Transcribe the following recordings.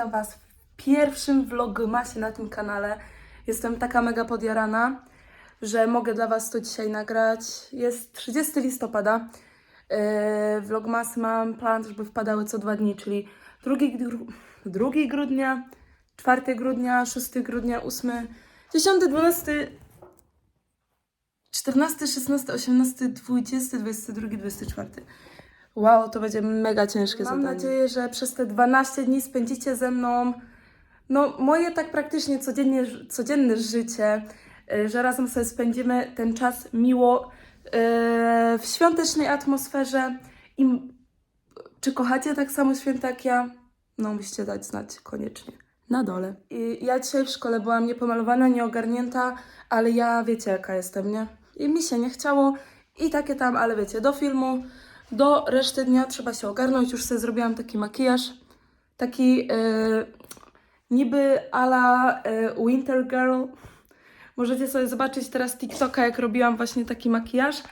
witam Was w pierwszym vlogmasie na tym kanale. Jestem taka mega podjarana, że mogę dla Was to dzisiaj nagrać. Jest 30 listopada. E, vlogmas mam plan, żeby wpadały co dwa dni, czyli 2, gru- 2 grudnia, 4 grudnia, 6 grudnia, 8, 10, 12, 14, 16, 18, 20, 22, 24. Wow, to będzie mega ciężkie Mam zadanie. nadzieję, że przez te 12 dni spędzicie ze mną no, moje tak praktycznie codziennie, codzienne życie, y, że razem sobie spędzimy ten czas miło y, w świątecznej atmosferze. I czy kochacie tak samo święta jak ja? No, musicie dać znać koniecznie. Na dole. I ja dzisiaj w szkole byłam niepomalowana, nieogarnięta, ale ja wiecie jaka jestem, nie? I mi się nie chciało i takie tam, ale wiecie, do filmu, do reszty dnia trzeba się ogarnąć. Już sobie zrobiłam taki makijaż, taki e, niby ala e, Winter Girl. Możecie sobie zobaczyć teraz TikToka, jak robiłam właśnie taki makijaż.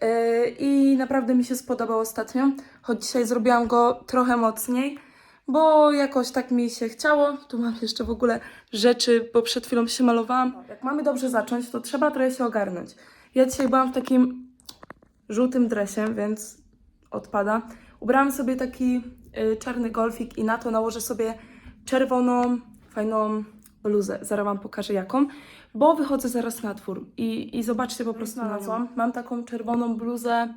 E, I naprawdę mi się spodobał ostatnio, choć dzisiaj zrobiłam go trochę mocniej, bo jakoś tak mi się chciało. Tu mam jeszcze w ogóle rzeczy, bo przed chwilą się malowałam. Jak mamy dobrze zacząć, to trzeba trochę się ogarnąć. Ja dzisiaj byłam w takim żółtym dresie, więc odpada. Ubrałam sobie taki y, czarny golfik i na to nałożę sobie czerwoną, fajną bluzę. Zaraz Wam pokażę jaką, bo wychodzę zaraz na twór i, i zobaczcie po prostu na co. Mam taką czerwoną bluzę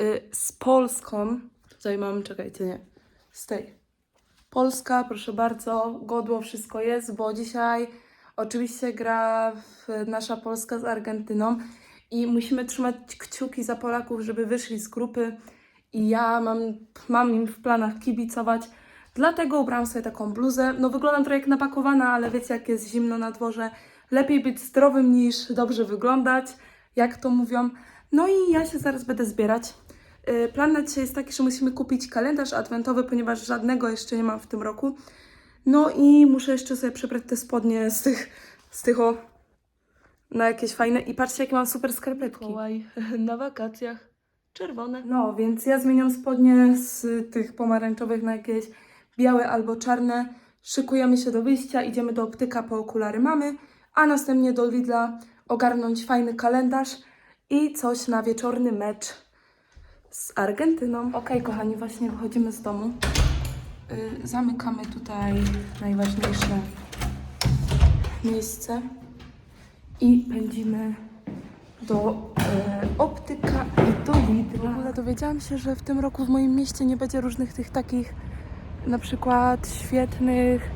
y, z Polską. Tutaj mam, czekajcie, nie, z tej. Polska, proszę bardzo, godło wszystko jest, bo dzisiaj oczywiście gra w nasza Polska z Argentyną i musimy trzymać kciuki za Polaków, żeby wyszli z grupy i ja mam, mam im w planach kibicować. Dlatego ubrałam sobie taką bluzę. No wyglądam trochę jak napakowana, ale wiecie jak jest zimno na dworze. Lepiej być zdrowym niż dobrze wyglądać, jak to mówią. No i ja się zaraz będę zbierać. Yy, Plan na dzisiaj jest taki, że musimy kupić kalendarz adwentowy, ponieważ żadnego jeszcze nie mam w tym roku. No i muszę jeszcze sobie przebrać te spodnie z tych, z tych o, na jakieś fajne. I patrzcie, jakie mam super skarpetki. na wakacjach. Czerwone. No, więc ja zmieniam spodnie z tych pomarańczowych na jakieś białe albo czarne. Szykujemy się do wyjścia, idziemy do optyka po okulary mamy, a następnie do Lidla ogarnąć fajny kalendarz i coś na wieczorny mecz z Argentyną. Okej, kochani, właśnie wychodzimy z domu. Y, zamykamy tutaj najważniejsze miejsce i pędzimy do e, optyka i do Lidla. W ogóle dowiedziałam się, że w tym roku w moim mieście nie będzie różnych tych takich na przykład świetnych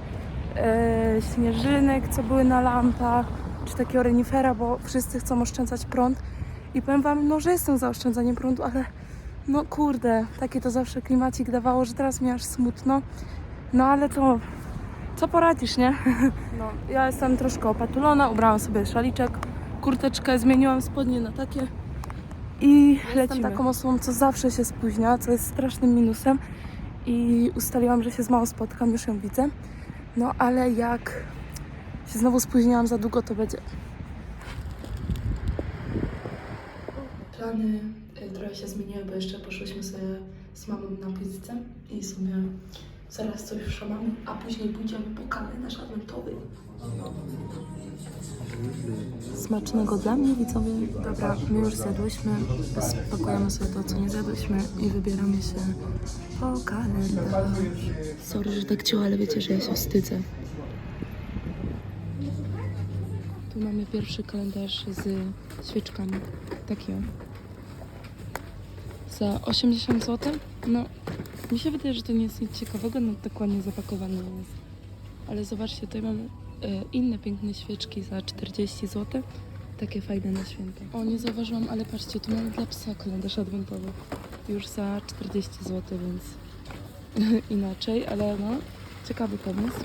e, śnieżynek, co były na lampach, czy takiego renifera, bo wszyscy chcą oszczędzać prąd. I powiem Wam, no, że jestem za oszczędzaniem prądu, ale no kurde, taki to zawsze klimacik dawało, że teraz mi aż smutno. No ale to, co poradzisz, nie? No, ja jestem troszkę opatulona, ubrałam sobie szaliczek, kurteczkę, zmieniłam spodnie na takie i lecimy. taką osobą, co zawsze się spóźnia, co jest strasznym minusem i ustaliłam, że się z mamą spotkam, już ją widzę. No ale jak się znowu spóźniłam za długo, to będzie. Plany y, trochę się zmieniły, bo jeszcze poszłyśmy sobie z mamą na pizzę i sobie zaraz coś szamamy, a później pójdziemy po kalendarz adwentowy. Smacznego dla mnie, widzowie. Dobra, my już zjadłyśmy, spakujemy sobie to, co nie zjadłyśmy i wybieramy się po kalendarz. Sorry, że tak ciło, ale wiecie, że ja się wstydzę. Tu mamy pierwszy kalendarz z świeczkami. Taki o. Za 80 zł? No, mi się wydaje, że to nie jest nic ciekawego, no tak ładnie zapakowane jest. Ale zobaczcie, tutaj mamy e, inne piękne świeczki za 40 zł. Takie fajne na święta. O, nie zauważyłam, ale patrzcie, tu mamy dla psa kalendarz adwentowy. Już za 40 zł, więc inaczej, ale no, ciekawy pomysł.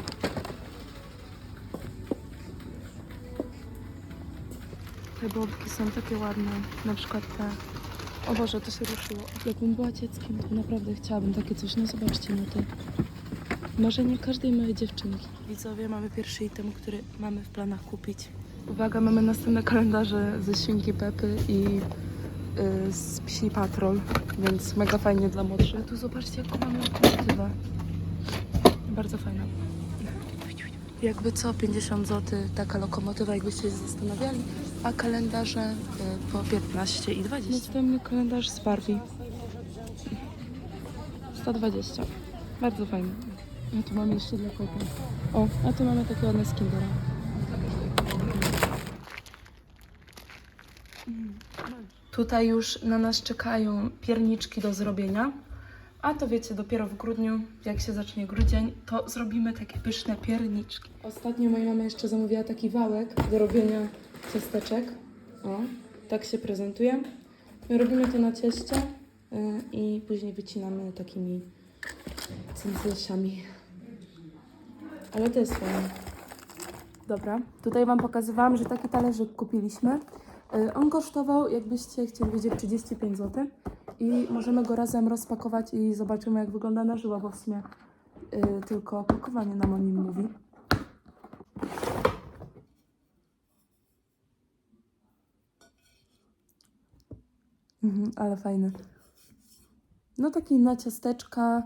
Te bombki są takie ładne, na przykład te. O Boże, to się ruszyło. Jakbym była dzieckiem, to naprawdę chciałabym takie coś. No zobaczcie na to. Marzenie każdej małej dziewczynki. Widzowie, mamy pierwszy item, który mamy w planach kupić. Uwaga, mamy następne kalendarze ze Świnki Pepy i y, z Psi Patrol, więc mega fajnie dla młodszych. Tu zobaczcie, jaką mamy alternatywę. Bardzo fajna. Jakby co, 50 zł taka lokomotywa, jakbyście się zastanawiali, a kalendarze y, po 15 i 20. Następny kalendarz z Barbie. 120. Bardzo fajny. A tu mamy jeszcze dla kota. O, a tu mamy takie ładne z Kindera. Tutaj już na nas czekają pierniczki do zrobienia. A to wiecie, dopiero w grudniu, jak się zacznie grudzień, to zrobimy takie pyszne pierniczki. Ostatnio moja mama jeszcze zamówiła taki wałek do robienia ciasteczek. O, tak się prezentuje. My robimy to na cieście y, i później wycinamy takimi cęclesiami. Ale to jest fajne. Dobra, tutaj Wam pokazywałam, że taki talerzyk kupiliśmy. Y, On kosztował, jakbyście chcieli wiedzieć, 35 zł. I możemy go razem rozpakować i zobaczymy, jak wygląda na żywo, bo w sumie y, tylko opakowanie nam o nim mówi. Mhm, ale fajny. No taki na ciasteczka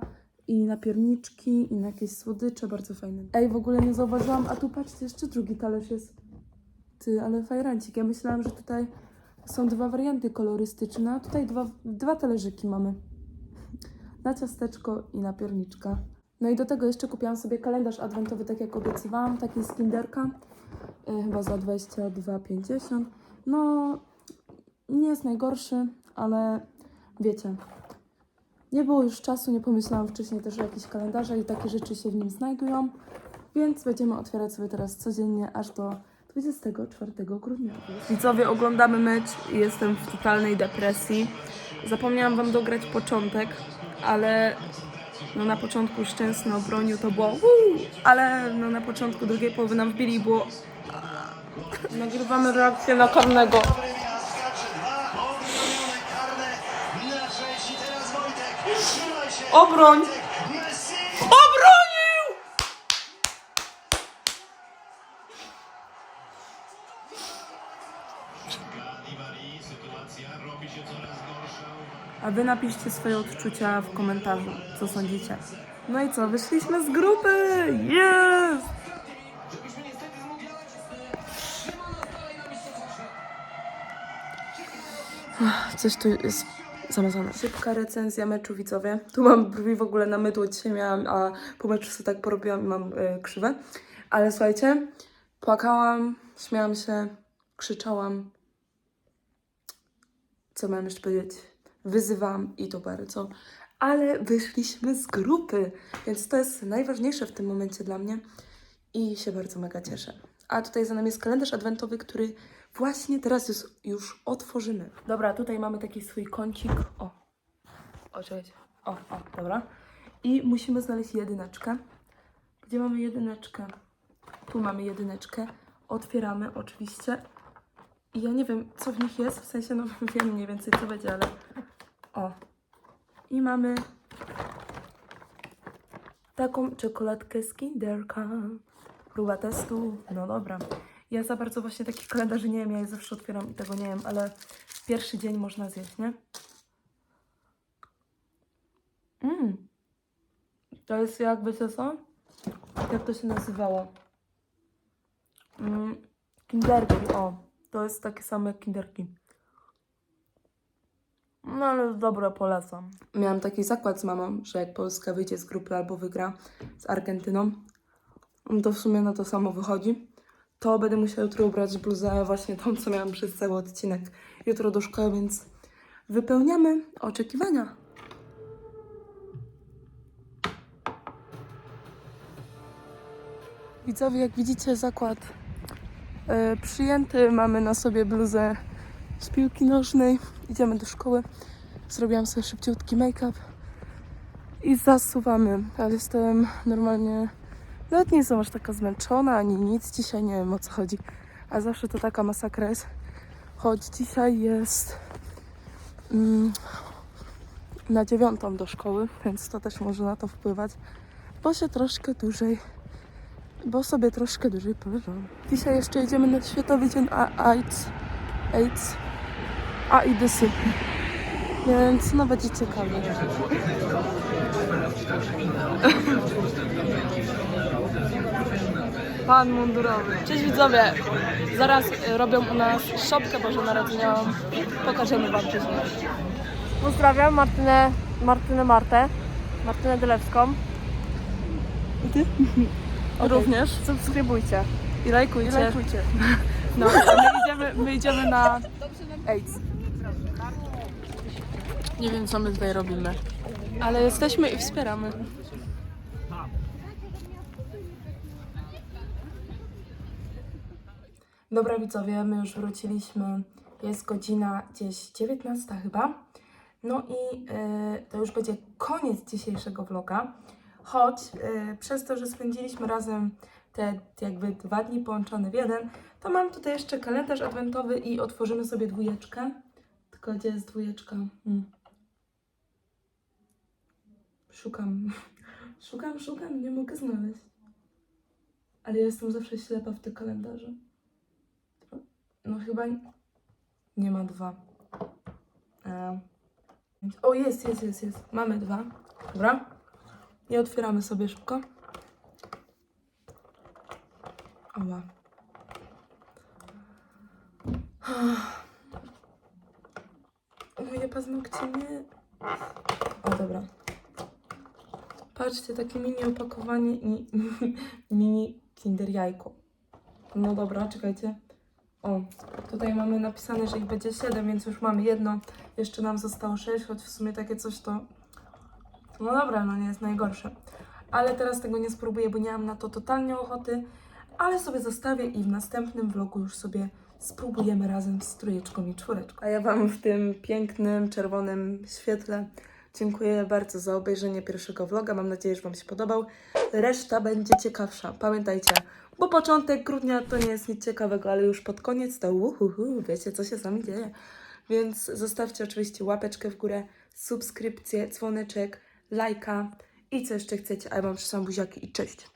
i na pierniczki i na jakieś słodycze, bardzo fajny. Ej, w ogóle nie zauważyłam, a tu patrzcie, jeszcze drugi talerz jest. Ty, ale fajrancik. Ja myślałam, że tutaj są dwa warianty kolorystyczne, tutaj dwa, dwa talerzyki mamy. Na ciasteczko i na pierniczka. No i do tego jeszcze kupiłam sobie kalendarz adwentowy, tak jak obiecywałam, taki z Kinderka, y, chyba za 22,50. No, nie jest najgorszy, ale wiecie, nie było już czasu, nie pomyślałam wcześniej też o jakichś kalendarzach i takie rzeczy się w nim znajdują, więc będziemy otwierać sobie teraz codziennie aż do 24 grudnia. Widzowie, oglądamy mecz i jestem w totalnej depresji. Zapomniałam Wam dograć początek, ale no na początku Szczęsny obronił, to było uuu, ale no na początku drugiej połowy nam wbili było... Nagrywamy reakcję na karnego. Obroń! A wy napiszcie swoje odczucia w komentarzu, co sądzicie. No i co, wyszliśmy z grupy! Jest! Coś tu jest zamazane. Szybka recenzja meczu, widzowie. Tu mam brwi w ogóle na mydło dzisiaj miałam, a po meczu sobie tak porobiłam i mam y, krzywe. Ale słuchajcie, płakałam, śmiałam się, krzyczałam. Co mam jeszcze powiedzieć? Wyzywam i to bardzo. Ale wyszliśmy z grupy, więc to jest najważniejsze w tym momencie dla mnie i się bardzo mega cieszę. A tutaj za nami jest kalendarz adwentowy, który właśnie teraz już, już otworzymy. Dobra, tutaj mamy taki swój kącik. O, o, czekajcie. O, o, dobra. I musimy znaleźć jedyneczkę. Gdzie mamy jedyneczkę? Tu mamy jedyneczkę. Otwieramy oczywiście. I ja nie wiem, co w nich jest, w sensie, no wiem mniej więcej, co będzie, ale... O. I mamy taką czekoladkę z Kinderka. Próba testu. No dobra. Ja za bardzo właśnie takich kalendarzy nie wiem, ja je zawsze otwieram i tego nie wiem, ale pierwszy dzień można zjeść, nie? Mmm. To jest jakby co co? Jak to się nazywało? Mm, kinderki, o. To jest takie same jak kinderki. No ale dobre, polecam. Miałam taki zakład z mamą, że jak Polska wyjdzie z grupy albo wygra z Argentyną, to w sumie na to samo wychodzi, to będę musiała jutro ubrać bluzę właśnie tą, co miałam przez cały odcinek jutro do szkoły, więc wypełniamy oczekiwania. Widzowie, jak widzicie, zakład e, przyjęty. Mamy na sobie bluzę z piłki nożnej. Idziemy do szkoły. Zrobiłam sobie szybciutki make-up i zasuwamy. Ale jestem normalnie. Nawet nie jestem aż taka zmęczona ani nic. Dzisiaj nie wiem o co chodzi. A zawsze to taka masakra jest. Choć dzisiaj jest mm, na dziewiątą do szkoły, więc to też może na to wpływać. Bo się troszkę dłużej bo sobie troszkę dłużej poleżałam. Dzisiaj jeszcze jedziemy na Światowy Dzień A- AIDS, AIDS, AIDSy, więc no będzie ciekawie. Pan mundurowy. Cześć widzowie. Zaraz y, robią u nas szopkę bożonarodzeniową. Pokażemy wam później. Pozdrawiam Martynę, Martynę Martę, Martynę Dylewską. I ty? Również. Subskrybujcie. I lajkujcie. I lajkujcie. No, a my idziemy, my idziemy na AIDS. Nie wiem, co my tutaj robimy. Ale jesteśmy i wspieramy. Dobra widzowie, my już wróciliśmy. Jest godzina gdzieś 19 chyba. No i y, to już będzie koniec dzisiejszego vloga. Choć y, przez to, że spędziliśmy razem te jakby dwa dni połączone w jeden, to mam tutaj jeszcze kalendarz adwentowy i otworzymy sobie dwójeczkę. Tylko gdzie jest dwójeczka? Hmm. Szukam. Szukam, szukam, nie mogę znaleźć. Ale ja jestem zawsze ślepa w tych kalendarzach. No chyba nie- ma dwa. E, O, jest, jest, jest, jest. Mamy dwa. Dobra. I otwieramy sobie szybko. Oła. Moje paznokcie nie... O, dobra. Patrzcie, takie mini opakowanie i mini kinder jajko. No dobra, czekajcie. O, tutaj mamy napisane, że ich będzie 7, więc już mamy jedno. Jeszcze nam zostało 6, choć w sumie takie coś to... No dobra, no nie jest najgorsze. Ale teraz tego nie spróbuję, bo nie mam na to totalnie ochoty. Ale sobie zostawię i w następnym vlogu już sobie spróbujemy razem z trójeczką i czwóreczką. A ja Wam w tym pięknym, czerwonym świetle dziękuję bardzo za obejrzenie pierwszego vloga. Mam nadzieję, że Wam się podobał. Reszta będzie ciekawsza. Pamiętajcie, bo początek grudnia to nie jest nic ciekawego, ale już pod koniec to uhuhu, wiecie co się z nami dzieje. Więc zostawcie oczywiście łapeczkę w górę, subskrypcję, dzwoneczek, lajka i co jeszcze chcecie. A ja Wam przysłam buziaki i cześć!